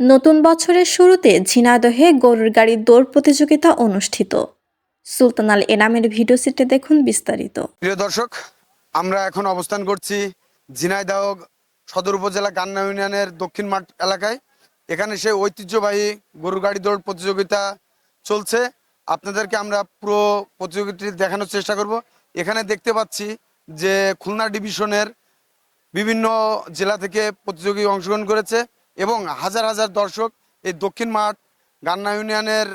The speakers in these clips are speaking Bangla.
নতুন বছরের শুরুতে ঝিনাইদহে গরুর গাড়ির দৌড় প্রতিযোগিতা অনুষ্ঠিত। সুলতান আল এনামের ভিডিও সিটে দেখুন বিস্তারিত। প্রিয় দর্শক, আমরা এখন অবস্থান করছি ঝিনাইদহ সদর উপজেলা গান্না ইউনিয়নের দক্ষিণ মাঠ এলাকায়। এখানে সেই ঐতিহ্যবাহী গরুর গাড়ি দৌড় প্রতিযোগিতা চলছে। আপনাদেরকে আমরা পুরো প্রতিযোগিতাটি দেখানোর চেষ্টা করব। এখানে দেখতে পাচ্ছি যে খুলনা ডিভিশনের বিভিন্ন জেলা থেকে প্রতিযোগী অংশগ্রহণ করেছে। এবং হাজার হাজার দর্শক এই দক্ষিণ মাঠ গান্না ইউনিয়নের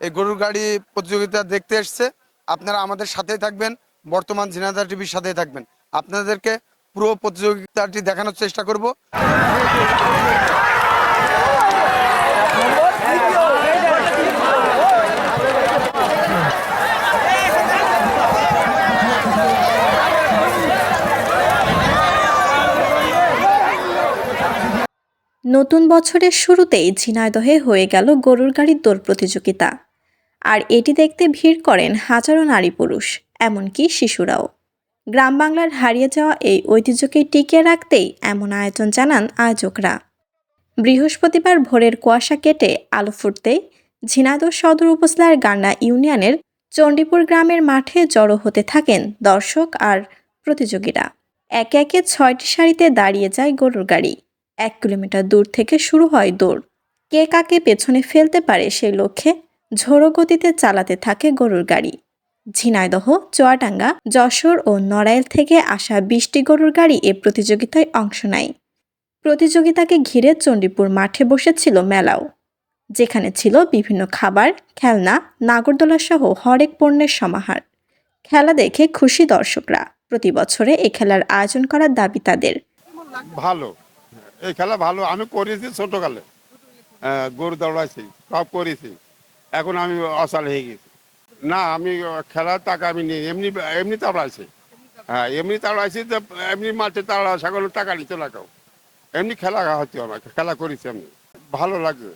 এই গরুর গাড়ি প্রতিযোগিতা দেখতে এসছে। আপনারা আমাদের সাথেই থাকবেন, বর্তমান জিনাদার টিভির সাথেই থাকবেন। আপনাদেরকে পুরো প্রতিযোগিতাটি দেখানোর চেষ্টা করব। নতুন বছরের শুরুতেই ঝিনাইদহে হয়ে গেল গরুর গাড়ির দৌড় প্রতিযোগিতা। আর এটি দেখতে ভিড় করেন হাজারো নারী পুরুষ, এমনকি শিশুরাও। গ্রাম বাংলার হারিয়ে যাওয়া এই ঐতিহ্যকে টিকিয়ে রাখতেই এমন আয়োজন জানান আয়োজকরা। বৃহস্পতিবার ভোরের কুয়াশা কেটে আলো ফুটতেই ঝিনাইদহ সদর উপজেলার গান্না ইউনিয়নের চণ্ডীপুর গ্রামের মাঠে জড়ো হতে থাকেন দর্শক আর প্রতিযোগীরা। একে একে ছয়টি সারিতে দাঁড়িয়ে যায় গরুর গাড়ি। এক কিলোমিটার দূর থেকে শুরু হয় দৌড়। কে কাকে পেছনে ফেলতে পারে সেই লক্ষ্যে ঝোড়ো গতিতে চালাতে থাকে গরুর গাড়ি। ঝিনাইদহ, চুয়াডাঙ্গা, যশোর ও নড়াইল থেকে আসা বিশটি গরুর গাড়ি এ প্রতিযোগিতায় অংশ নেয়। প্রতিযোগিতাকে ঘিরে চণ্ডীপুর মাঠে বসেছিল মেলাও, যেখানে ছিল বিভিন্ন খাবার, খেলনা, নাগরদোলা সহ হরেক পণ্যের সমাহার। খেলা দেখে খুশি দর্শকরা, প্রতি বছরে এ খেলার আয়োজন করার দাবি তাদের। ভালো। এই খেলা ভালো আমি করেছি ছোটকালে। আহ, গরু দৌড়াইছি সব করেছি। এখন আমি অসাল হয়ে গেছি। না আমি খেলার টাকা আমি নিই এমনি এমনি তাড়াইছি হ্যাঁ এমনি তাড়াইছি তো এমনি মাঠে তাড়া ছাগল টাকা নিতে লাগাও এমনি খেলা হচ্ছে আমাকে খেলা করেছি আমি। ভালো লাগছে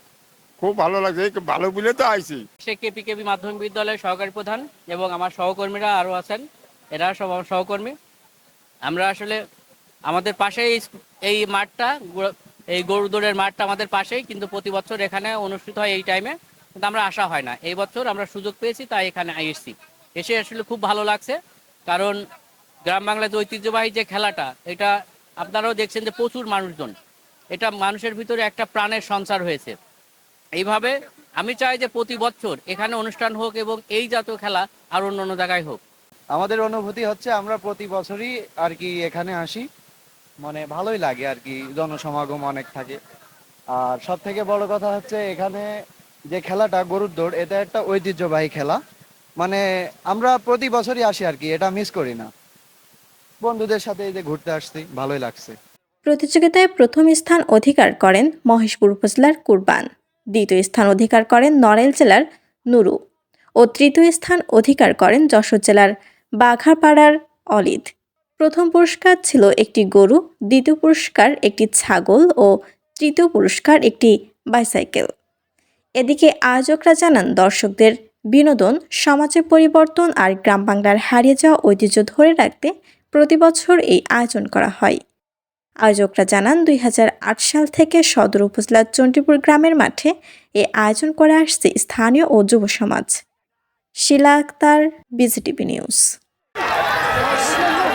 খুব ভালো লাগছে ভালো বলে তো আইছি। সে কেপি কেপি মাধ্যমিক বিদ্যালয়ের সহকারী প্রধান এবং আমার সহকর্মীরা আরও আছেন। এরা সব আমার সহকর্মী। আমরা আসলে আমাদের পাশেই এই মাঠটা এই গরু দৌড়ের মাঠটা আমাদের পাশেই, কিন্তু প্রতি বছর এখানে অনুষ্ঠিত হয় এই টাইমে কিন্তু আমরা আসা হয় না। এই বছর আমরা সুযোগ পেয়েছি, তাই এখানে এসেছি। এসে আসলে খুব ভালো লাগছে, কারণ গ্রাম বাংলার যে ঐতিহ্যবাহী যে খেলাটা, এটা আপনারাও দেখছেন যে প্রচুর মানুষজন। এটা মানুষের ভিতরে একটা প্রাণের সঞ্চার হয়েছে। এইভাবে আমি চাই যে প্রতি বছর এখানে অনুষ্ঠান হোক এবং এই জাতীয় খেলা আর অন্য অন্য জায়গায় হোক। আমাদের অনুভূতি হচ্ছে আমরা প্রতি বছরই আর কি এখানে আসি। মানে ভালোই লাগে আর কি, জনসমাগম অনেক থাকে। আর সব থেকে বড় কথা হচ্ছে এখানে যে খেলাটা, গরুর দৌড়, এটা একটা ঐতিহ্যবাহী খেলা। মানে আমরা প্রতি বছরই আসি আর কি, এটা মিস করি না। বন্ধুদের সাথে এই যে ঘুরতে আসছি, ভালোই লাগছে। প্রতিযোগিতায় প্রথম স্থান অধিকার করেন মহেশপুর উপজেলার কুরবান। দ্বিতীয় স্থান অধিকার করেন নড়াইল জেলার নুরু। ও তৃতীয় স্থান অধিকার করেন যশোর জেলার বাঘাপাড়ার অলিদ প্রথম পুরস্কার ছিল একটি গরু, দ্বিতীয় পুরস্কার একটি ছাগল ও তৃতীয় পুরস্কার একটি বাইসাইকেল এদিকে আয়োজকরা জানান, দর্শকদের বিনোদন, সমাজে পরিবর্তন আর গ্রাম বাংলার হারিয়ে যাওয়া ঐতিহ্য ধরে রাখতে প্রতি বছর এই আয়োজন করা হয়। আয়োজকরা জানান, দুই হাজার আট সাল থেকে সদর উপজেলার চণ্ডীপুর গ্রামের মাঠে এ আয়োজন করে আসছে স্থানীয় ও যুব সমাজ। Shila Akter, BGTV news.